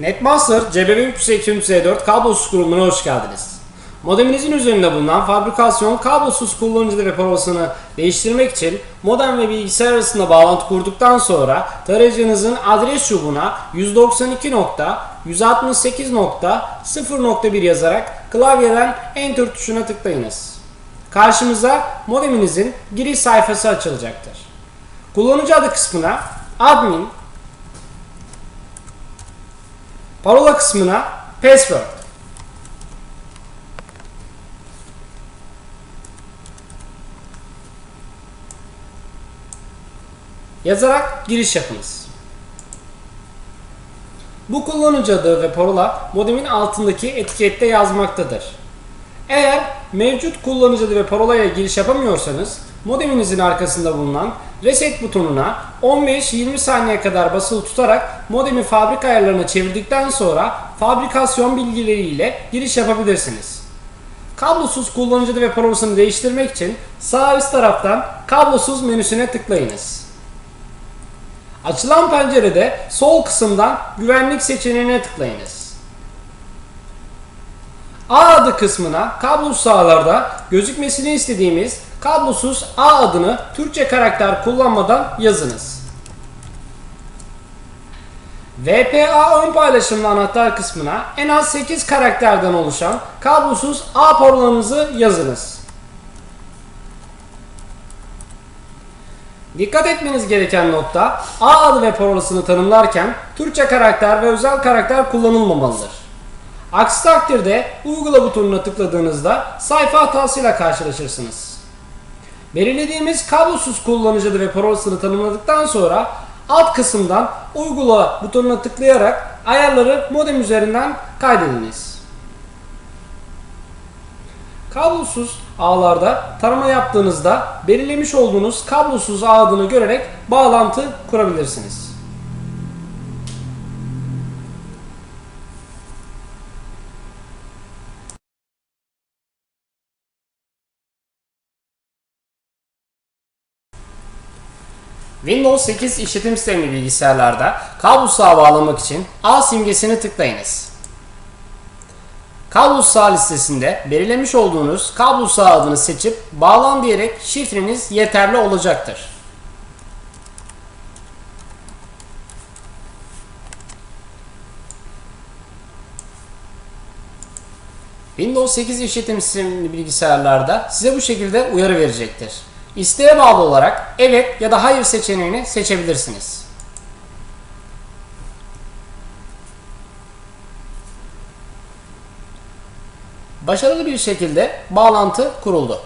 Netmaster CB1300 kablosuz kurulumuna hoş geldiniz. Modeminizin üzerinde bulunan fabrikasyon kablosuz kullanıcı ve parolasını değiştirmek için modem ve bilgisayar arasında bağlantı kurduktan sonra tarayıcınızın adres çubuğuna 192.168.0.1 yazarak klavyeden Enter tuşuna tıklayınız. Karşımıza modeminizin giriş sayfası açılacaktır. Kullanıcı adı kısmına admin Parola kısmına password. Yazarak giriş yapınız. Bu kullanıcı adı ve parola modemin altındaki etikette yazmaktadır. Eğer mevcut kullanıcı adı ve parolaya giriş yapamıyorsanız modeminizin arkasında bulunan reset butonuna 15-20 saniye kadar basılı tutarak modemi fabrika ayarlarına çevirdikten sonra fabrikasyon bilgileriyle giriş yapabilirsiniz. Kablosuz kullanıcı adı ve parolasını değiştirmek için sağ üst taraftan kablosuz menüsüne tıklayınız. Açılan pencerede sol kısımdan güvenlik seçeneğine tıklayınız. A adı kısmına kablosuz ağlarda gözükmesini istediğimiz kablosuz A adını Türkçe karakter kullanmadan yazınız. VPA ön paylaşımlı anahtar kısmına en az 8 karakterden oluşan kablosuz A parolanızı yazınız. Dikkat etmeniz gereken nokta A adı ve parolasını tanımlarken Türkçe karakter ve özel karakter kullanılmamalıdır. Aksi takdirde uygula butonuna tıkladığınızda sayfa hatasıyla karşılaşırsınız. Belirlediğimiz kablosuz kullanıcı adı ve parolasını tanımladıktan sonra alt kısımdan uygula butonuna tıklayarak ayarları modem üzerinden kaydediniz. Kablosuz ağlarda tarama yaptığınızda belirlemiş olduğunuz kablosuz ağ adını görerek bağlantı kurabilirsiniz. Windows 8 işletim sistemli bilgisayarlarda kablosuz ağ bağlamak için A simgesini tıklayınız. Kablosuz ağ listesinde belirlemiş olduğunuz kablosuz ağ adını seçip bağlan diyerek şifreniz yeterli olacaktır. Windows 8 işletim sistemli bilgisayarlarda size bu şekilde uyarı verecektir. İsteğe bağlı olarak evet ya da hayır seçeneğini seçebilirsiniz. Başarılı bir şekilde bağlantı kuruldu.